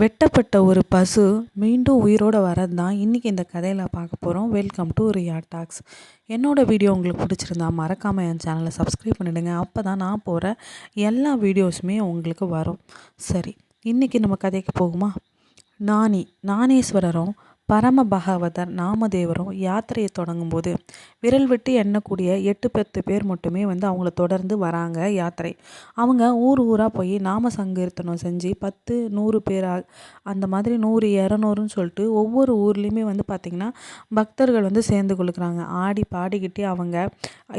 வெட்டப்பட்ட ஒரு பசு மீண்டும் உயிரோடு வரது தான் இன்றைக்கி இந்த கதையில் பார்க்க போகிறோம் வெல்கம் டு ரியா டாக்ஸ் என்னோடய வீடியோ உங்களுக்கு பிடிச்சிருந்தா மறக்காமல் என் சேனலை சப்ஸ்கிரைப் பண்ணிவிடுங்க அப்போ தான் நான் போகிற எல்லா வீடியோஸுமே உங்களுக்கு வரும். சரி இன்றைக்கி நம்ம கதைக்கு போகுமா? நாணி நாணேஸ்வரரும் பரம பகவதர் நாமதேவரும் யாத்திரையை தொடங்கும்போது விரல் விட்டு எண்ணக்கூடிய எட்டு பத்து பேர் மட்டுமே வந்து அவங்கள தொடர்ந்து வராங்க யாத்திரை. அவங்க ஊர் ஊராக போய் நாம சங்கீர்த்தனம் செஞ்சு பத்து நூறு பேராக அந்த மாதிரி நூறு இரநூறுன்னு சொல்லிட்டு ஒவ்வொரு ஊர்லேயுமே வந்து பார்த்திங்கன்னா பக்தர்கள் வந்து சேர்ந்து கொடுக்குறாங்க. ஆடி பாடிக்கிட்டே அவங்க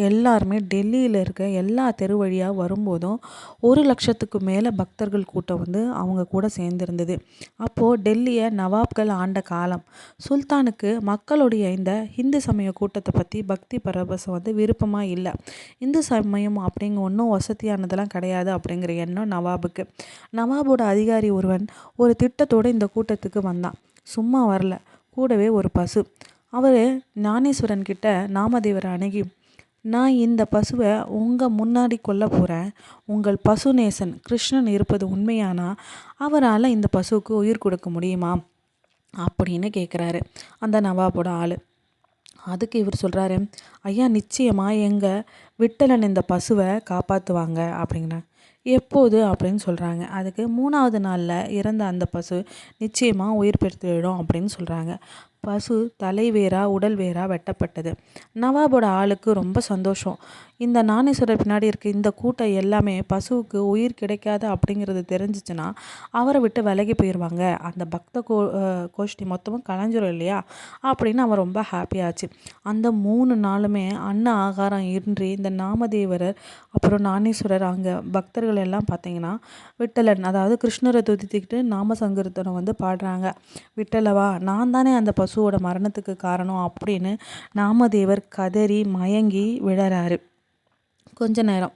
எல்லாருமே டெல்லியில் இருக்க எல்லா தெரு வழியாக வரும்போதும் ஒரு லட்சத்துக்கு மேலே பக்தர்கள் கூட்டம் வந்து அவங்க கூட சேர்ந்துருந்தது. அப்போது டெல்லியை நவாப்கள் ஆண்ட காலம். சுல்தானுக்கு மக்களுடைய இந்த இந்து சமய கூட்டத்தை பற்றி பக்தி பரவசம் வந்து விருப்பமாக இல்லை. இந்து சமயம் அப்படிங்க ஒன்றும் வசதியானதெல்லாம் கிடையாது அப்படிங்கிற எண்ணம் நவாபுக்கு. நவாபோட அதிகாரி ஒருவன் ஒரு திட்டத்தோடு இந்த கூட்டத்துக்கு வந்தான். சும்மா வரல. கூடவே ஒரு பசு. அவர் ஞானேஸ்வரன் கிட்ட நாமதேவரை அணுகி நான் இந்த பசுவை உங்கள் முன்னாடி கொல்ல போகிறேன் உங்கள் பசுநேசன் கிருஷ்ணன் இருப்பது உண்மையானா? அவரால் இந்த பசுவுக்கு உயிர் கொடுக்க முடியுமா? அப்படின்னு கேட்குறாரு அந்த நவாபோட ஆள். அதுக்கு இவர் சொல்கிறாரு ஐயா நிச்சயமாக எங்கள் விட்டலன் இந்த பசுவை காப்பாற்றுவாங்க அப்படிங்கிறாங்க. எப்போது? அப்படின்னு சொல்கிறாங்க அதுக்கு மூணாவது நாளில் இறந்த அந்த பசு நிச்சயமாக உயிர் பெற்றுவிடும் அப்படின்னு சொல்கிறாங்க பசு தலை உடல் வேறா வெட்டப்பட்டது. நவாபோட ஆளுக்கு ரொம்ப சந்தோஷம். இந்த நாணேஸ்வரர் பின்னாடி இருக்க இந்த கூட்டம் எல்லாமே பசுவுக்கு உயிர் கிடைக்காது அப்படிங்கிறது தெரிஞ்சிச்சுன்னா அவரை விட்டு விலகி போயிடுவாங்க அந்த பக்த கோ கோஷ்டி மொத்தமும் கலைஞ்சிரும் இல்லையா? அப்படின்னு அவன் ரொம்ப ஹாப்பியாச்சு அந்த மூணு நாளுமே அன்ன ஆகாரம் இன்றி இந்த நாமதேவரர் அப்புறம் நாணேஸ்வரர் அங்கே பக்தர்கள் எல்லாம் பார்த்தீங்கன்னா விட்டலன் அதாவது கிருஷ்ணரை துதித்துக்கிட்டு நாம சங்கீர்த்தனம் வந்து பாடுறாங்க. விட்டலவா நான் தானே அந்த பசு பசுவோட மரணத்துக்கு காரணம் அப்படின்னு நாமதேவர் கதறி மயங்கி விழறாரு. கொஞ்ச நேரம்.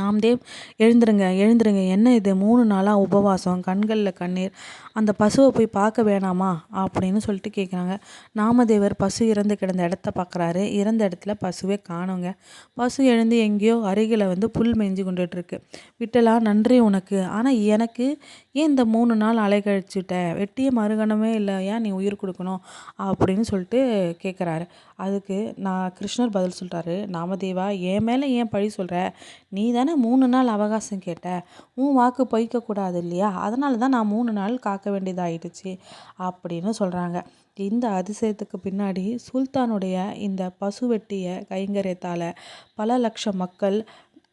நாம்தேவ் எழுந்துருங்க எழுந்துருங்க. என்ன இது? மூணு நாளாக உபவாசம் கண்களில் கண்ணீர். அந்த பசுவை போய் பார்க்க வேணாமா? அப்படின்னு சொல்லிட்டு கேட்குறாங்க நாமதேவர் பசு இறந்து கிடந்த இடத்த பார்க்குறாரு இறந்த இடத்துல பசுவே காணுங்க. பசு எழுந்து எங்கேயோ அருகில் வந்து புல் மேய்ஞ்சு கொண்டுட்டுருக்கு விட்டலா நன்றி உனக்கு. ஆனால் எனக்கு ஏன் இந்த மூணு நாள் அலை வெட்டிய மறுகணமே இல்லை. ஏன் நீ உயிர் கொடுக்கணும்? அப்படின்னு சொல்லிட்டு கேட்குறாரு அதுக்கு நான் கிருஷ்ணர் பதில் சொல்கிறாரு நாமதேவா என் மேலே ஏன் பழி சொல்கிற நீ தான் மூணு நாள் அவகாசம் கேட்டேன். உன் வாக்கு பொய்க்கக்கூடாது இல்லையா? அதனால தான் நான் மூணு நாள் காக்க வேண்டியதாயிடுச்சு அப்படின்னு சொல்கிறாங்க இந்த அதிசயத்துக்கு பின்னாடி சுல்தானுடைய இந்த பசு வெட்டிய கைங்கரியத்தால் பல லட்சம் மக்கள்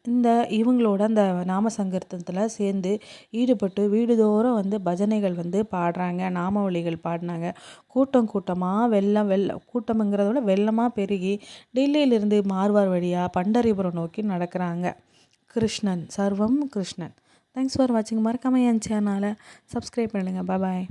இந்த இவங்களோட அந்த நாம சங்கீர்த்தனத்தில் சேர்ந்து ஈடுபட்டு வீடுதோறும் வந்து பஜனைகள் வந்து பாடுறாங்க நாமவழிகள் பாடினாங்க. கூட்டம் கூட்டமாக வெள்ளம் வெள்ள கூட்டம்ங்கிறத விட வெள்ளமாக பெருகி டெல்லியிலிருந்து மார்வார் வழியாக பண்டரிபுரம் நோக்கி நடக்கிறாங்க. கிருஷ்ணன். சர்வம் கிருஷ்ணன். தேங்க்ஸ் ஃபார் வாட்சிங் மறக்காமல் என் சேனலை சப்ஸ்கிரைப் பண்ணுங்கள் பாய்